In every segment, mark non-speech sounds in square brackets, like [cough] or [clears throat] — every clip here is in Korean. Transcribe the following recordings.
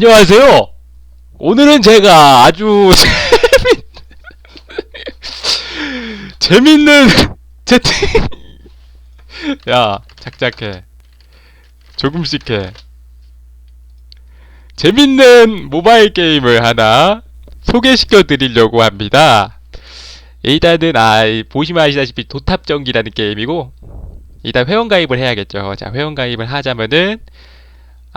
안녕하세요. 오늘은 제가 아주 [laughs] 재밌... 재밌 는 채팅. 야, 작작해. 조금씩 해. 재밌는 모바일 게임을 하나 소개시켜 드리려고 합니다. 일단은 아 이- 보시면 아시다시피 도탑전기라는 게임이고 일단 회원가입을 해야겠죠. 자 회원가입을 하자면은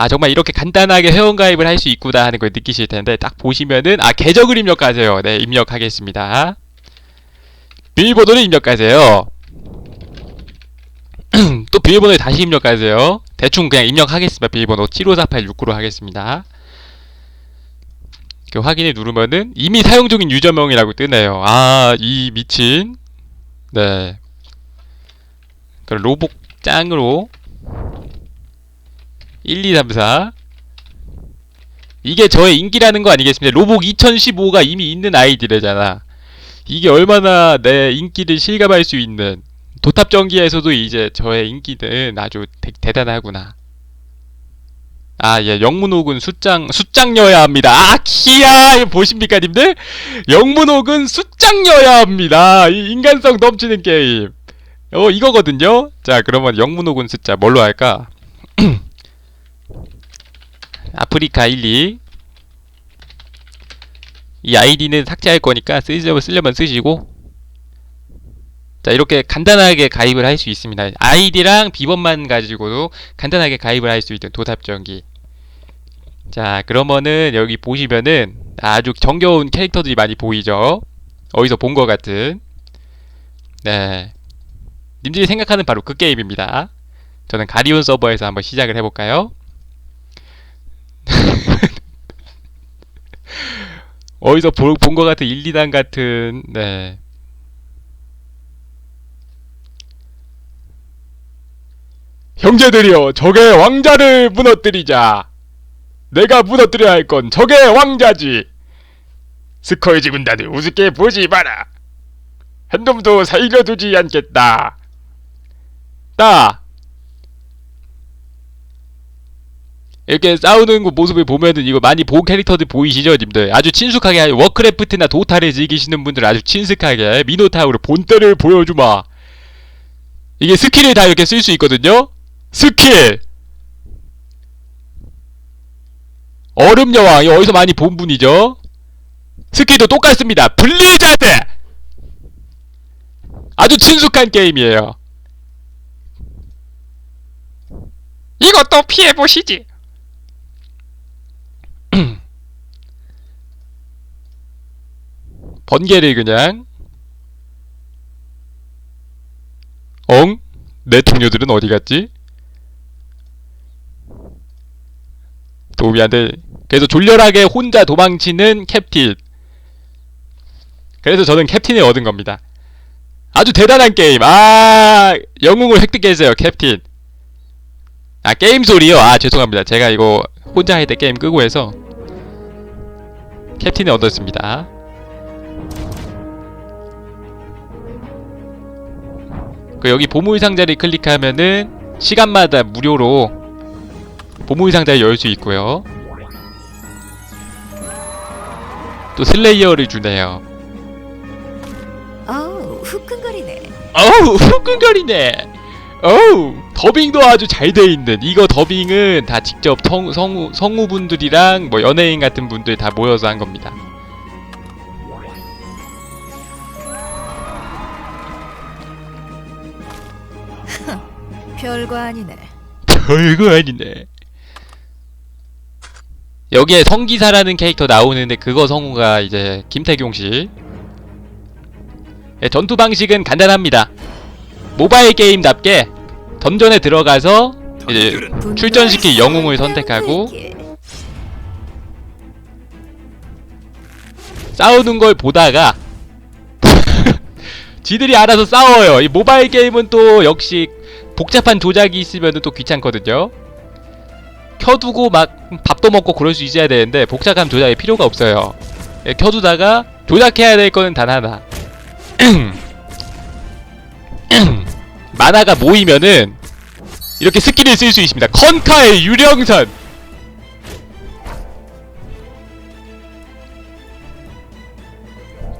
아 정말 이렇게 간단하게 회원가입을 할 수 있구나 하는 걸 느끼실 텐데 딱 보시면은 아 계정을 입력하세요. 네 입력하겠습니다. 비밀번호를 입력하세요. [clears throat] 또 비밀번호를 다시 입력하세요. 대충 그냥 입력하겠습니다. 비밀번호 754869로 하겠습니다. 그 확인을 누르면은 이미 사용 중인 유저명이라고 뜨네요. 아, 이 미친. 네. 로봇 짱으로 1, 2, 3, 4 이게 저의 인기라는 거 아니겠습니까? 로봇 2015가 이미 있는 아이디래잖아. 이게 얼마나 내 인기를 실감할 수 있는 도탑전기에서도 이제 저의 인기는 아주 대, 대단하구나. 아, 예, 영문옥은 숫장, 숫장여야 합니다. 아, 키야! 보십니까, 님들? 영문옥은 숫장여야 합니다. 이 인간성 넘치는 게임. 어, 이거거든요? 자, 그러면 영문옥은 숫자 뭘로 할까? [clears throat] 아프리카 1, 2. 이 아이디는 삭제할 거니까 쓰려면, 쓰려면 쓰시고. 자, 이렇게 간단하게 가입을 할 수 있습니다. 아이디랑 비번만 가지고도 간단하게 가입을 할 수 있는 도탑전기. 자, 그러면은 여기 보시면은 아주 정겨운 캐릭터들이 많이 보이죠? 어디서 본 것 같은. 네. 님들이 생각하는 바로 그 게임입니다. 저는 가리온 서버에서 한번 시작을 해볼까요? 어디서 본 것 같은 1, 2단 같은, 네. 형제들이여, 적의 왕자를 무너뜨리자! 내가 무너뜨려야 할 건 적의 왕자지. 스커이지 군단을 우습게 보지 마라. 한 놈도 살려두지 않겠다. 따. 이렇게 싸우는 거 모습을 보면은 이거 많이 본 캐릭터들 보이시죠, 님들? 아주 친숙하게 워크래프트나 도타를 즐기시는 분들 아주 친숙하게 미노타우로 본때를 보여주마. 이게 스킬을 다 이렇게 쓸 수 있거든요. 스킬. 얼음 여왕 이거 어디서 많이 본 분이죠? 스킬도 똑같습니다. 블리자드. 아주 친숙한 게임이에요. 이것도 피해 보시지. 번개를 그냥 엉? 내 동료들은 어디 갔지? 도움이 안 돼. 그래서 졸렬하게 혼자 도망치는 캡틴. 그래서 저는 캡틴을 얻은 겁니다. 아주 대단한 게임. 아, 영웅을 획득했어요, 캡틴. 아, 게임 소리요? 아, 죄송합니다. 제가 이거 혼자 할 때 게임 끄고 해서 캡틴을 얻었습니다. 그 여기 보물 상자를 클릭하면은 시간마다 무료로 보물 상자를 열 수 있고요. 또 슬레이어를 주네요. 어우 후끈거리네 어우 후끈거리네. 어우 더빙도 아주 잘 돼 있는 이거 더빙은 다 직접 성, 성우 성우분들이랑 뭐 연예인 같은 분들 다 모여서 한 겁니다. 별거 아니네 별거 아니네. 여기에 성기사라는 캐릭터 나오는데 그거 성우가 이제 김태경 씨. 예, 전투 방식은 간단합니다. 모바일 게임답게 던전에 들어가서 이제 출전시킬 영웅을 선택하고 싸우는 걸 보다가 [laughs] 지들이 알아서 싸워요. 이 모바일 게임은 또 역시 복잡한 조작이 있으면 또 귀찮거든요. 켜두고 막 밥도 먹고 그럴 수 있어야 되는데 복잡한 조작이 필요가 없어요. 예, 켜두다가 조작해야 될 거는 단 하나. [clears throat] 만화가 모이면은 이렇게 스킬을 쓸 수 있습니다. 컨카의 유령선.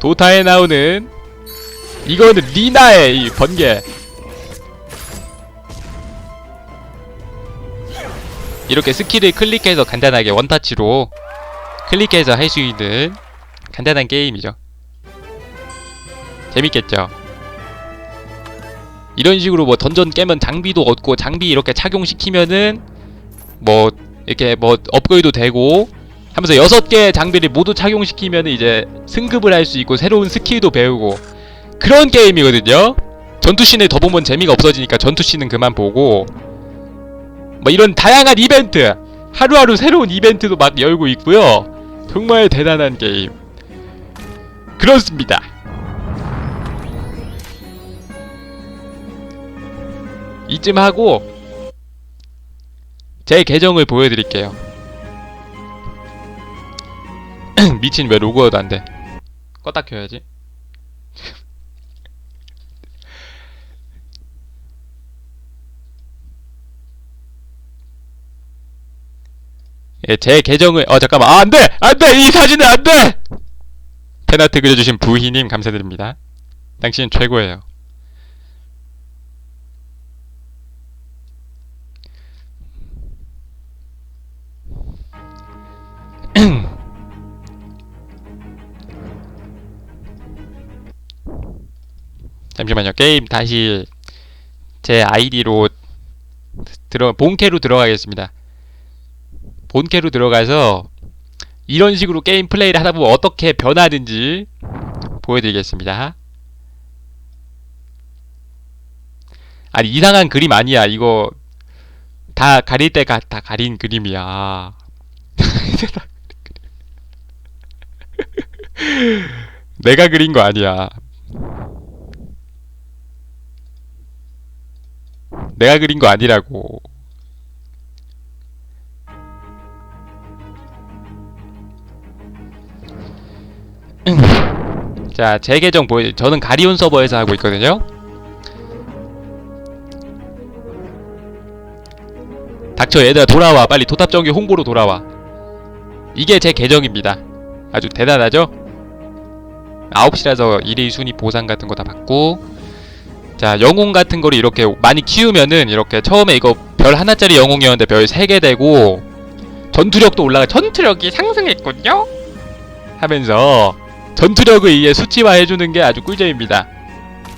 도타에 나오는 이거는 리나의 이 번개. 이렇게 스킬을 클릭해서 간단하게 원타치로 클릭해서 할 수 있는 간단한 게임이죠 재밌겠죠 이런 식으로 뭐 던전 깨면 장비도 얻고 장비 이렇게 착용시키면은 뭐 이렇게 뭐 업그레이드 되고 하면서 여섯 개의 장비를 모두 착용시키면 이제 승급을 할 수 있고 새로운 스킬도 배우고 그런 게임이거든요. 전투씬을 더 보면 재미가 없어지니까 전투씬은 그만 보고 뭐 이런 다양한 이벤트 하루하루 새로운 이벤트도 막 열고 있고요. 정말 대단한 게임. 그렇습니다. 이쯤 하고 제 계정을 보여드릴게요. [clears throat] 미친 왜 로그아웃 안 돼? 껐다 켜야지. 제 계정을 어 잠깐만 아, 안돼 안돼 이 사진은 안돼 팬아트 그려주신 부희님 감사드립니다. 당신 최고예요. [clears throat] 잠시만요. 게임 다시 제 아이디로 들어 본캐로 들어가겠습니다. 본캐로 들어가서 이런 식으로 게임 플레이를 하다 보면 어떻게 변하는지 보여드리겠습니다. 아니 이상한 그림 아니야. 이거 다 가릴 때 다 가린 그림이야. [laughs] 내가 그린 거 아니야. 내가 그린 거 아니라고. 자, 제 계정 보여. 저는 가리온 서버에서 하고 있거든요. 닥쳐 얘들아 돌아와 빨리 도탑정기 홍보로 돌아와. 이게 제 계정입니다. 아주 대단하죠? 9시라서 1위 순위 보상 같은 거 다 받고 자 영웅 같은 거를 이렇게 많이 키우면은 이렇게 처음에 이거 별 하나짜리 영웅이었는데 별 3개 되고 전투력도 올라가 전투력이 상승했군요 하면서 전투력을 이게 수치화 해주는 게 아주 꿀잼입니다.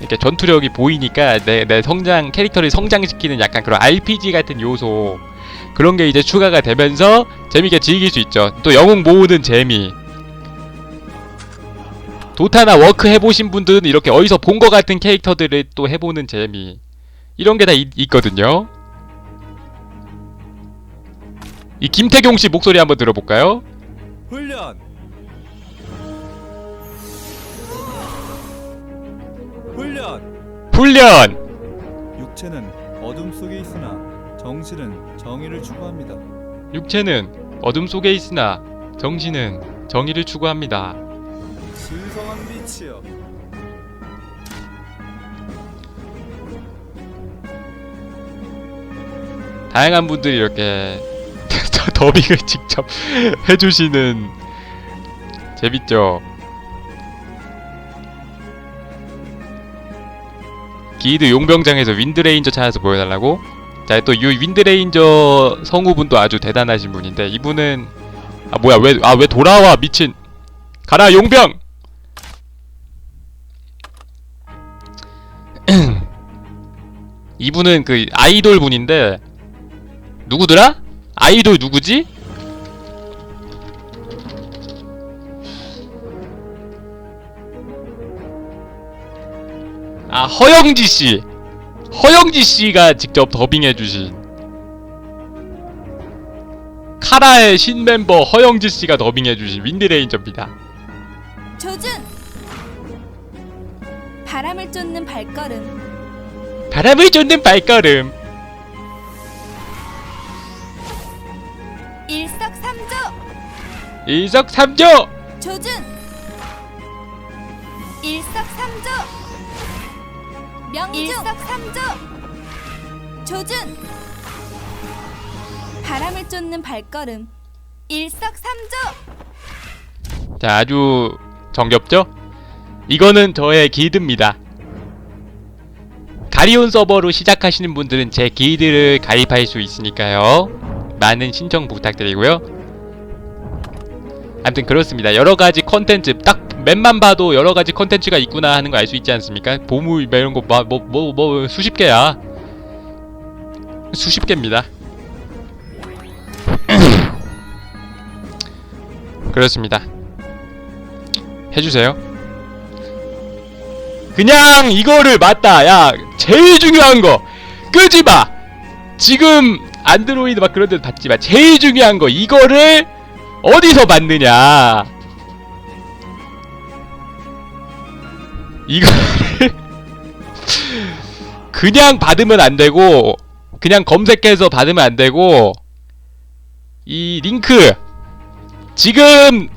이렇게 전투력이 보이니까 내, 내 성장 캐릭터를 성장시키는 약간 그런 RPG 같은 요소. 그런 게 이제 추가가 되면서 재밌게 즐길 수 있죠. 또 영웅 모으는 재미. 도타나 워크 해보신 분들은 이렇게 어디서 본 것 같은 캐릭터들을 또 해보는 재미. 이런 게 다 있거든요. 이 김태경 씨 목소리 한번 들어볼까요? 훈련 훈련 훈련! 육체는 어둠 속에 있으나 정신은 정의를 추구합니다. 육체는 어둠 속에 있으나 정신은 정의를 추구합니다. 신성한 빛이여 다양한 분들이 이렇게 저 [laughs] 더빙을 직접 [laughs] 해주시는 재밌죠. 기드 용병장에서 윈드레인저 찾아서 보여달라고? 자, 또 이 윈드레인저 성우분도 아주 대단하신 분인데 이분은 아 뭐야 왜 아 왜 돌아와 미친 가라 용병 [clears throat] 이분은 그 아이돌 분인데 누구더라? 아이돌 누구지? 아 허영지 씨. 허영지 씨가 직접 더빙해 주신 카라의 신멤버 허영지 씨가 더빙해 주신 윈드레인저입니다. 조준! 바람을 쫓는 발걸음 바람을 쫓는 발걸음. 일석삼조 일석삼조. 조준! 일석삼조 명중 일석삼조 조준! 바람을 쫓는 발걸음 일석삼조 자, 아주 정겹죠? 이거는 저의 길드입니다. 가리온 서버로 시작하시는 분들은 제 길드를 가입할 수 있으니까요. 많은 신청 부탁드리고요. 아무튼 그렇습니다. 여러 가지 컨텐츠 딱 맵만 봐도 여러 가지 컨텐츠가 있구나 하는 거 알 수 있지 않습니까? 보물 뭐 이런 거뭐뭐 뭐, 뭐 수십 개야. 수십 개입니다. [clears throat] 그렇습니다. 해주세요. 그냥 이거를 맞다. 야, 제일 중요한 거 끄지 마. 지금 안드로이드 막 그런 데도 받지 마. 제일 중요한 거 이거를 어디서 받느냐? 이거를 [laughs] 그냥 받으면 안 되고 그냥 검색해서 받으면 안 되고 이 링크 지금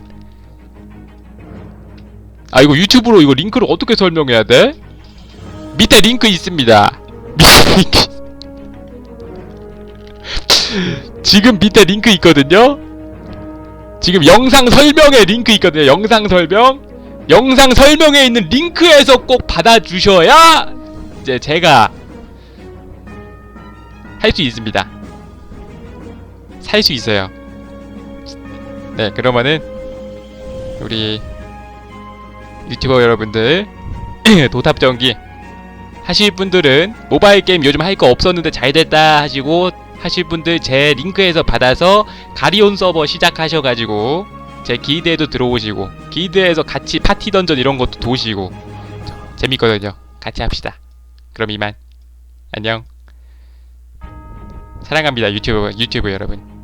아 이거 유튜브로 이거 링크를 어떻게 설명해야 돼? 밑에 링크 있습니다. [laughs] 밑에 링크 지금 밑에 링크 있거든요. 지금 영상 설명에 링크 있거든요. 영상 설명. 영상 설명에 있는 링크에서 꼭 받아주셔야 이제 제가 할 수 있습니다. 살 수 있어요. 네, 그러면은 우리 유튜버 여러분들 [clears throat] 도탑 전기 하실 분들은 모바일 게임 요즘 할 거 없었는데 잘 됐다 하시고 하실 분들 제 링크에서 받아서 가리온 서버 시작하셔가지고 제 기드에도 들어오시고 기드에서 같이 파티 던전 이런 것도 도시고 재밌거든요. 같이 합시다. 그럼 이만 안녕. 사랑합니다 유튜브 유튜브 여러분.